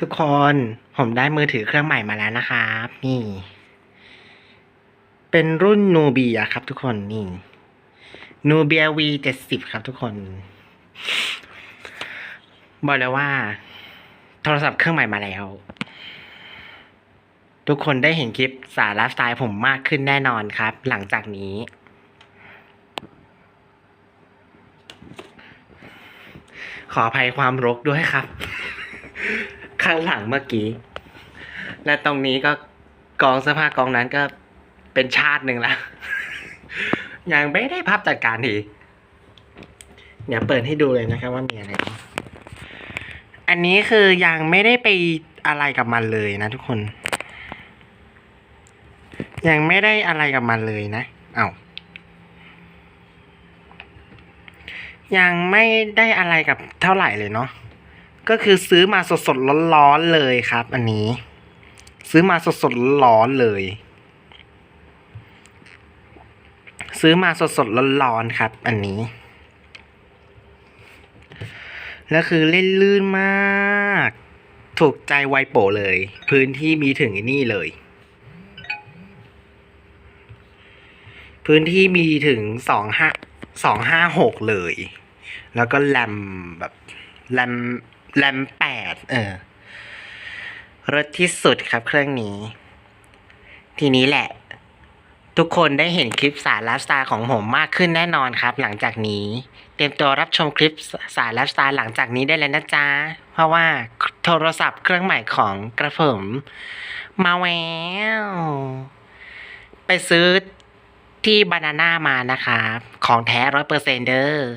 ทุกคนผมได้มือถือเครื่องใหม่มาแล้วนะครับ นี่ เป็นรุ่นนูเบียครับทุกคนนี่นูเบีย V เจ็ดสิบครับทุกคน บอกเลยว่า โทรศัพท์เครื่องใหม่มาแล้ว ทุกคนได้เห็นคลิปสารลฟ์สไตล์ผมมากขึ้นแน่นอนครับ หลังจากนี้ขออภัยความรกด้วยครับ ข้างหลังเมื่อกี้ และตรงนี้ก็กองเสื้อผ้ากองนั้นก็เป็นชาติหนึ่งแล้วยังไม่ได้ภาพจัดการทีเดี๋ยวเปิดให้ดูเลยนะครับว่ามีอะไร อันนี้คือยังไม่ได้ไปอะไรกับมันเลยนะทุกคน ยังไม่ได้อะไรกับมันเลยนะ เอา้ายังไม่ได้อะไรกับเท่าไหร่เลยเนาะ ก็คือซื้อมาสดๆร้อนๆเลยครับ อันนี้ ซื้อมาสดๆร้อนๆเลย ซื้อมาสดๆร้อนๆครับ อันนี้ แล้วคือเล่นลื่นมาก ถูกใจไวโปเลย พื้นที่มีถึงอ้นี่เลย พื้นที่มีถึงสองห้าสองห้าหกเลย แล้วก็แรมแบบแรม แรมแปดเออรถที่สุดครับเครื่องนี้ ทีนี้แหละ ทุกคนได้เห็นคลิปสารไลฟ์สไตล์ของผมมากขึ้นแน่นอนครับ หลังจากนี้ เตรียมตัวรับชมคลิปสารไลฟ์สไตล์หลังจากนี้ได้เลยนะจ๊ะ เพราะว่าโทรศัพท์เครื่องใหม่ของกระผมมาแววไปซื้อที่บานาน่ามานะครับ ของแท้ร้อยเปอร์เซ็นเดอร์